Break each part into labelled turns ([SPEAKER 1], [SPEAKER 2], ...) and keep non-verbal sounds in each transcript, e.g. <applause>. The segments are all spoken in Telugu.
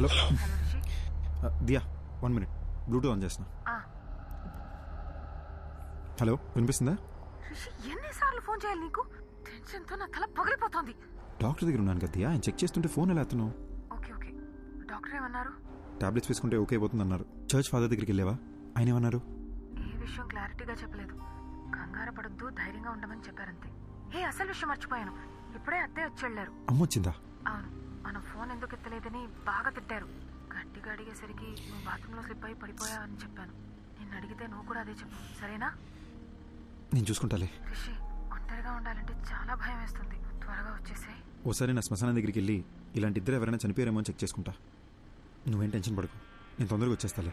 [SPEAKER 1] Hello. Diya one minute bluetooth on చేస్తున్నా. హలో వినిపిస్తుందా?
[SPEAKER 2] ఎన్నిసార్లు ఫోన్ చేయాలి నీకు? టెన్షన్తో నా తల పగిలిపోతోంది.
[SPEAKER 1] డాక్టర్ దగ్గర ఉన్నాను కదా ఆయన చెక్ చేస్తుంటే ఫోన్ ఎలా ఎత్తున్నావు
[SPEAKER 2] ఓకే ఓకే. డాక్టర్ ఏమన్నారు?
[SPEAKER 1] టాబ్లెట్స్ వేసుకుంటే ఓకే అయిపోతుంది అన్నారు చర్చ్ ఫాదర్ దగ్గరికి వెళ్ళావా? ఆయన ఏమన్నారు?
[SPEAKER 2] ఏ విషయం క్లారిటీగా చెప్పలేదు. కంగారు పడొద్దు ధైర్యంగా ఉండమని చెప్పారంతే. ఏ అసలు విషయం మర్చిపోయాను. ఇప్పుడే అత్తే వచ్చి వెళ్ళారు.
[SPEAKER 1] అమ్మొచ్చిందా
[SPEAKER 2] అవును. మనం ఫోన్ ఎందుకు ఎత్తలేదని బాగా తిట్టారు. గట్టిగా అడిగేసరికి నువ్వు బాత్రూంలో స్లిప్ అయి పడిపోయావని చెప్పాను. నిన్ను అడిగితే నువ్వు కూడా అదే చెప్పు. సరేనా?
[SPEAKER 1] నేను చూసుకుంటాలే.
[SPEAKER 2] రిషి ఒంటరిగా ఉండాలంటే చాలా భయం వేస్తుంది. త్వరగా వచ్చేసేయ్.
[SPEAKER 1] ఓసారి నా శ్మశానం దగ్గరికి వెళ్ళి ఇలాంటి ఇద్దరు ఎవరైనా చనిపోయారేమో అని చెక్ చేసుకుంటా. నువ్వేం టెన్షన్ పడకు. నేను తొందరగా వచ్చేస్తాలే.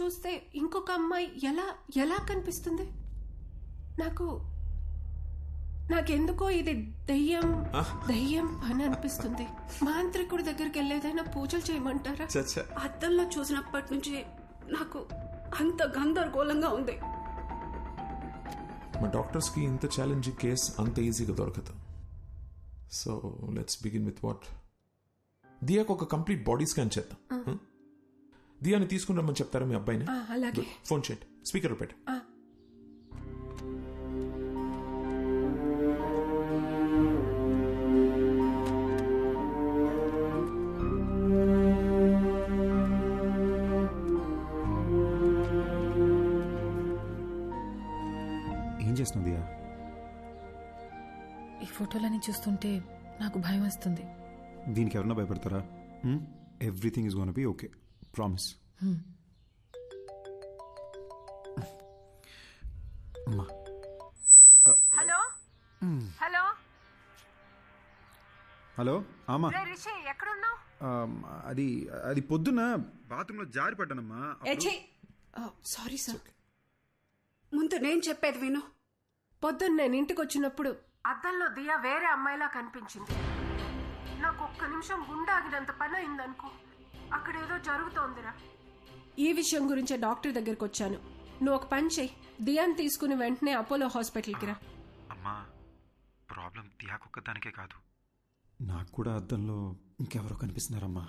[SPEAKER 3] చూస్తే ఇంకొక అమ్మాయి ఎలా ఎలా కనిపిస్తుంది? నాకు నాకెందుకో ఇది దెయ్యం దెయ్యం పని అనిపిస్తుంది. మాంత్రికుడి దగ్గరికి వెళ్ళేదైనా పూజలు చేయమంటారా?
[SPEAKER 4] అద్దంలో చూసినప్పటి నుంచి నాకు అంత గందరగోళంగా ఉంది.
[SPEAKER 5] మా డాక్టర్స్కి ఇంత ఛాలెంజింగ్ కేస్ అంత ఈజీగా దొరకదు. So let's begin with what దియాకు ఒక కంప్లీట్ బాడీ స్కాన్ చేద్దాం? దియాని తీసుకుని రమ్మని చెప్తారా మీ అబ్బాయిని?
[SPEAKER 3] ఆ, అలాగే.
[SPEAKER 5] ఫోన్ చేయండి. స్పీకర్ పెట్టు.
[SPEAKER 1] ఏం చేస్తున్నావు దియా?
[SPEAKER 2] ఈ ఫోటోలని చూస్తుంటే నాకు భయం వస్తుంది.
[SPEAKER 1] దీనికి ఎవరన్నా భయపడతారా? Everything is gonna be okay promise అమ్మా
[SPEAKER 2] హలో హలో
[SPEAKER 1] హలో ఆమా
[SPEAKER 2] రే రిషి ఎక్కడున్నావు?
[SPEAKER 1] అది అది పొద్దున బాత్రూంలో జారి పడ్డానమ్మా.
[SPEAKER 3] సారీ సార్
[SPEAKER 4] ముందు నేను చెప్పేది విను.
[SPEAKER 3] పొద్దున్న నేను ఇంటికి వచ్చినప్పుడు
[SPEAKER 2] అద్దంలో దియా వేరే అమ్మాయిలా కనిపించింది. నాకు ఒక్క నిమిషం గుండె ఆగినంత పని అయిందనుకో అక్కడ ఏదో జరుగుతోందిరా.
[SPEAKER 3] ఈ విషయం గురించే డాక్టర్ దగ్గరికి వచ్చాను. నువ్వు ఒక పని చెయ్యి. దియాన్ తీసుకుని వెంటనే అపోలో హాస్పిటల్కి రా.
[SPEAKER 1] అమ్మా ప్రాబ్లం దియాకొక్క దానికే కాదు. నాకు కూడా అద్దంలో ఇంకెవరో కనిపిస్తున్నారమ్మా.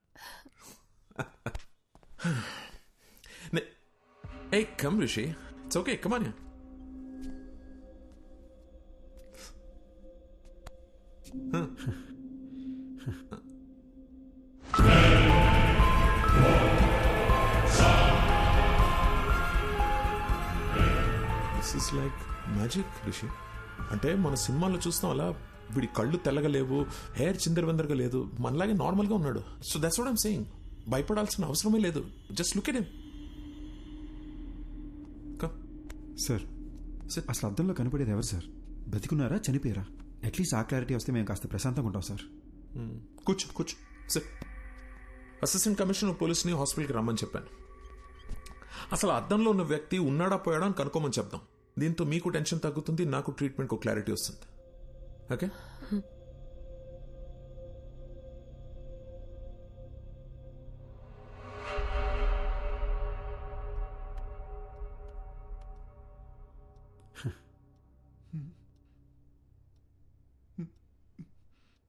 [SPEAKER 5] ఏ come Rishi it's okay come on this is like magic Rishi అంటే మన సినిమాల్లో చూస్తాం అలా వీడి కళ్ళు తెల్లగా లేవు హెయిర్ చిందరవందరగా లేదు మనలాగే నార్మల్గా ఉన్నాడు. So that's what I'm saying భయపడాల్సిన అవసరమే లేదు. Just look at him
[SPEAKER 1] sir
[SPEAKER 5] Sir.
[SPEAKER 1] అసలు అద్దంలో కనపడేది ఎవరు సార్? బతికున్నారా? చనిపోయారా? అట్లీస్ట్ ఆ క్లారిటీ వస్తే మేము కాస్త ప్రశాంతంగా ఉంటాం సార్.
[SPEAKER 5] కూర్చో కూర్చో. సార్ అసిస్టెంట్ కమిషనర్ పోలీస్ని హాస్పిటల్కి రమ్మని చెప్పాను. అసలు అద్దంలో ఉన్న వ్యక్తి ఉన్నాడా పోయాడా అని కనుక్కోమని చెప్దాం. దీంతో మీకు టెన్షన్ తగ్గుతుంది నాకు ట్రీట్మెంట్కి క్లారిటీ వస్తుంది. ఓకే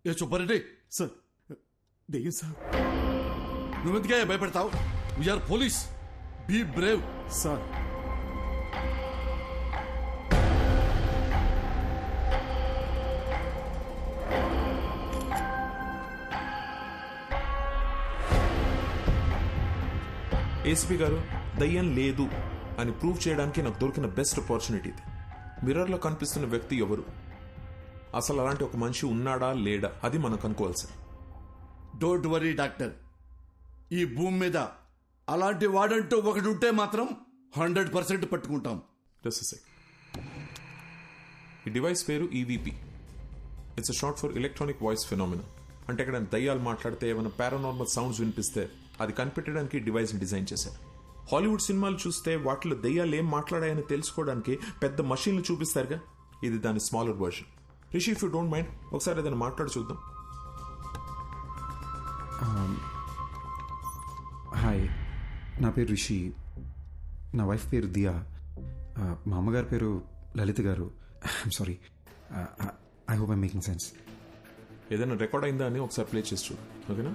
[SPEAKER 6] ఏ సుబ్బారెడ్డి
[SPEAKER 1] సార్ దెయ్యం సార్
[SPEAKER 6] నువ్వెందుకే భయపడతావు we're police be brave
[SPEAKER 1] sir
[SPEAKER 5] ACP గారు దయ్యం లేదు అని ప్రూవ్ చేయడానికి నాకు దొరికిన బెస్ట్ ఆపర్చునిటీ ఇది. మిర్రర్లో కనిపిస్తున్న వ్యక్తి ఎవరు? అసలు అలాంటి ఒక మనిషి ఉన్నాడా లేడా? అది మనం కనుక్కోవాలి సార్
[SPEAKER 6] డోంట్ వరీ డాక్టర్ ఈ భూమి మీద అలాంటి వాడంటూ ఒకటి ఉంటే మాత్రం హండ్రెడ్ పర్సెంట్ పట్టుకుంటాం.
[SPEAKER 5] ఈ డివైస్ పేరు EVP it's short for electronic voice phenomena అంటే ఇక్కడ దయ్యాలు మాట్లాడితే ఏమైనా పారానార్మల్ సౌండ్స్ వినిపిస్తే అది కనిపెట్టడానికి డివైస్ని డిజైన్ చేశారు. హాలీవుడ్ సినిమాలు చూస్తే వాటిలో దయ్యాలు ఏం మాట్లాడాయని తెలుసుకోవడానికి పెద్ద మషీన్లు చూపిస్తారుగా? ఇది దాని smaller version Rishi if you don't mind ఒకసారి ఏదైనా మాట్లాడి చూద్దాం.
[SPEAKER 1] హాయ్ నా పేరు రిషి. నా వైఫ్ పేరు దియా. ఆ, మా అమ్మగారి పేరు లలిత గారు. I'm sorry I hope I making sense
[SPEAKER 5] ఏదైనా రికార్డ్ అయిందా అని ఒకసారి ప్లే చేసి చూడు. ఓకేనా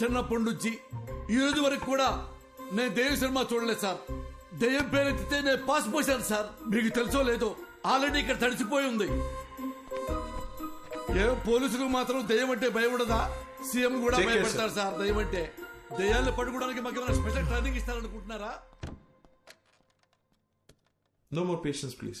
[SPEAKER 6] చిన్నప్పటి నుంచి ఈ రోజు వరకు కూడా నేను దెయ్యం సినిమా చూడలేదు సార్. దెయ్యం పేరెత్తితే నేను పాస్ పోసాను సార్. మీకు తెలుసో లేదో ఆల్రెడీ ఇక్కడ తడిసిపోయి ఉంది. ఏ పోలీసులకు మాత్రం దెయ్యం అంటే భయం ఉండదా? సీఎం కూడా. భయపడతారు సార్ దెయ్యం అంటే. దెయ్యాన్ని పట్టుకోవడానికి మాకు ఏమైనా స్పెషల్ ట్రైనింగ్ ఇస్తారనుకుంటున్నారా?
[SPEAKER 5] No more patience please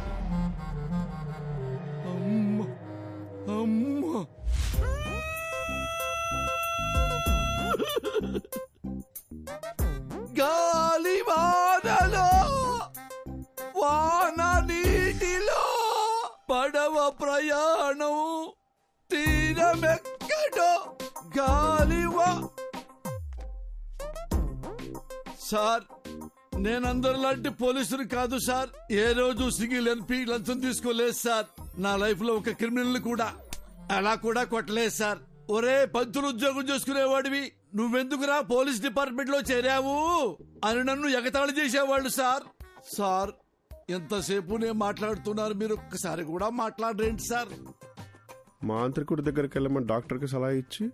[SPEAKER 6] sir నేనందరిలాంటి పోలీసులు కాదు సార్. ఏ రోజు సింగిల్ ఎన్పి లంచం తీసుకోలేదు సార్. నా లైఫ్లో ఒక క్రిమినల్ కూడా అలా కూడా కొట్టలేదు సార్. ఒరే పంతులు ఉద్యోగం చేసుకునేవాడివి. నువ్వెందుకురా పోలీస్ డిపార్ట్మెంట్లో చేరావు? అని నన్ను ఎగతాళి చేసేవాళ్ళు సార్. సార్ ఎంతసేపు నేను మాట్లాడుతున్నారు మీరు? ఒక్కసారి కూడా మాట్లాడరేంటి సార్?
[SPEAKER 7] మాంత్రికుడి దగ్గరికి వెళ్ళమని డాక్టర్కి సలహా ఇచ్చి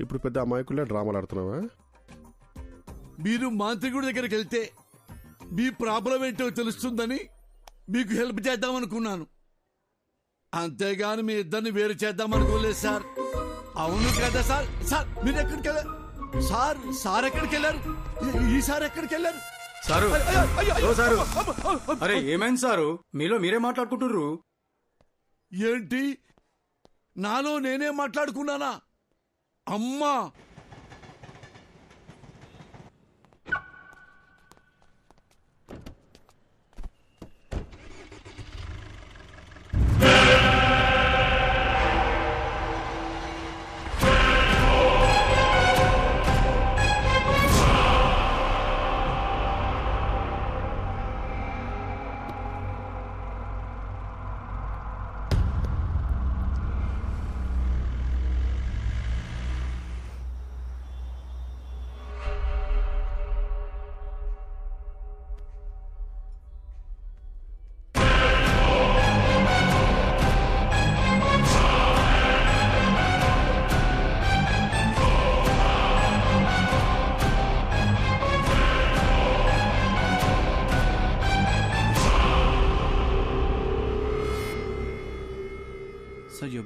[SPEAKER 7] ఇప్పుడు పెద్ద అమాయకులే డ్రామాలు ఆడుతున్నావా?
[SPEAKER 6] మీరు మాంత్రికుడి దగ్గరికి వెళ్తే మీ ప్రాబ్లం ఏంటో తెలుస్తుందని మీకు హెల్ప్ చేద్దాం అనుకున్నాను. అంతేగాని మీ ఇద్దరిని వేరు చేద్దాం అనుకోలేదు సార్. అవును కదా సార్? సార్ మీరు ఎక్కడికి వెళ్ళారు? సార్ సార్ ఎక్కడికి వెళ్ళారు? ఈ- సార్ ఎక్కడికి వెళ్ళారు?
[SPEAKER 8] Sir sir. అరే ఏమైంది సారు? మీలో మీరే మాట్లాడుకుంటుర్రు?
[SPEAKER 6] ఏంటి? నాలో నేనే మాట్లాడుకున్నానా? అమ్మా!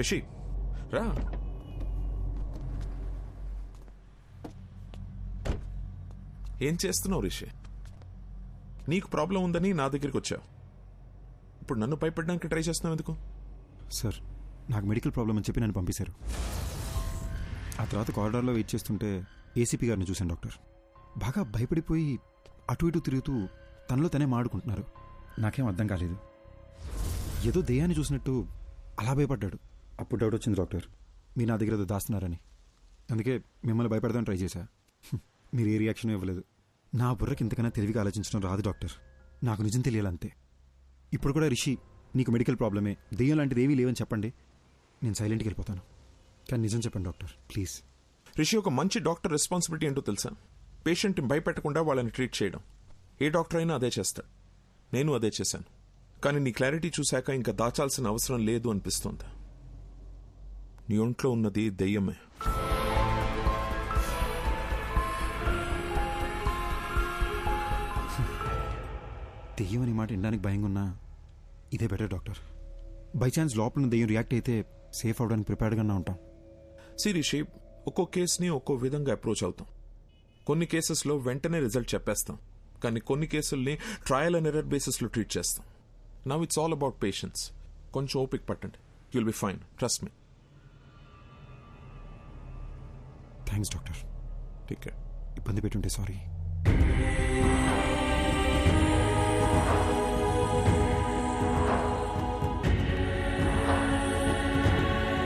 [SPEAKER 5] Rishi రా. ఏం చేస్తున్నావు రిషి? నీకు ప్రాబ్లం ఉందని నా దగ్గరికి వచ్చావు. ఇప్పుడు నన్ను భయపడడానికి ట్రై చేస్తున్నావు ఎందుకు?
[SPEAKER 1] సార్ నాకు మెడికల్ ప్రాబ్లం అని చెప్పి నన్ను పంపించారు ఆ తర్వాత కారిడార్లో వెయిట్ చేస్తుంటే ఏసీపీ గారిని చూశాను డాక్టర్. బాగా భయపడిపోయి అటు ఇటు తిరుగుతూ తనలో తనే మాడుకుంటున్నారు. నాకేం అర్థం కాలేదు. ఏదో దెయ్యాన్ని చూసినట్టు అలా భయపడ్డాడు. అప్పుడు డౌట్ వచ్చింది డాక్టర్. మీరు నా దగ్గర దాస్తున్నారని. అందుకే మిమ్మల్ని భయపెడదాం ట్రై చేశా. <laughs> మీరు ఏ రియాక్షన్ ఇవ్వలేదు. నా బుర్రకి ఇంతకన్నా తెలివిగా ఆలోచించడం రాదు డాక్టర్. నాకు నిజం తెలియాలంతే. ఇప్పుడు కూడా రిషి నీకు మెడికల్ ప్రాబ్లమే. దెయ్యం లాంటిది ఏమీ లేవని చెప్పండి. నేను సైలెంట్కి వెళ్ళిపోతాను. కానీ నిజం చెప్పండి డాక్టర్. ప్లీజ్.
[SPEAKER 5] రిషి ఒక మంచి డాక్టర్ రెస్పాన్సిబిలిటీ ఏంటో తెలుసా? పేషెంట్ని భయపెట్టకుండా వాళ్ళని ట్రీట్ చేయడం. ఏ డాక్టర్ అయినా అదే చేస్తాడు. నేను అదే చేశాను. కానీ నీ క్లారిటీ చూశాక ఇంకా దాచాల్సిన అవసరం లేదు అనిపిస్తోంది. నీ ఒంట్లో ఉన్నది దెయ్యమే.
[SPEAKER 1] దెయ్యం అనే మాట వినడానికి భయంగా ఉన్నా ఇదే బెటర్ డాక్టర్ బై ఛాన్స్ లోపల దెయ్యం రియాక్ట్ అయితే సేఫ్ అవడానికి ప్రిపేర్డ్గానే ఉంటాం.
[SPEAKER 5] సి రిషి ఒక్కో కేసుని ఒక్కో విధంగా అప్రోచ్ అవుతాం. కొన్ని కేసెస్లో వెంటనే రిజల్ట్ చెప్పేస్తాం. కానీ కొన్ని కేసుల్ని ట్రయల్ అండ్ ఎర్రర్ బేసిస్లో ట్రీట్ చేస్తాం. Now it's all about patience కొంచెం ఓపిక పట్టండి. You'll be fine trust me
[SPEAKER 1] thanks doctor
[SPEAKER 5] take care
[SPEAKER 1] ఇబ్బంది పెట్టుంటే సారీ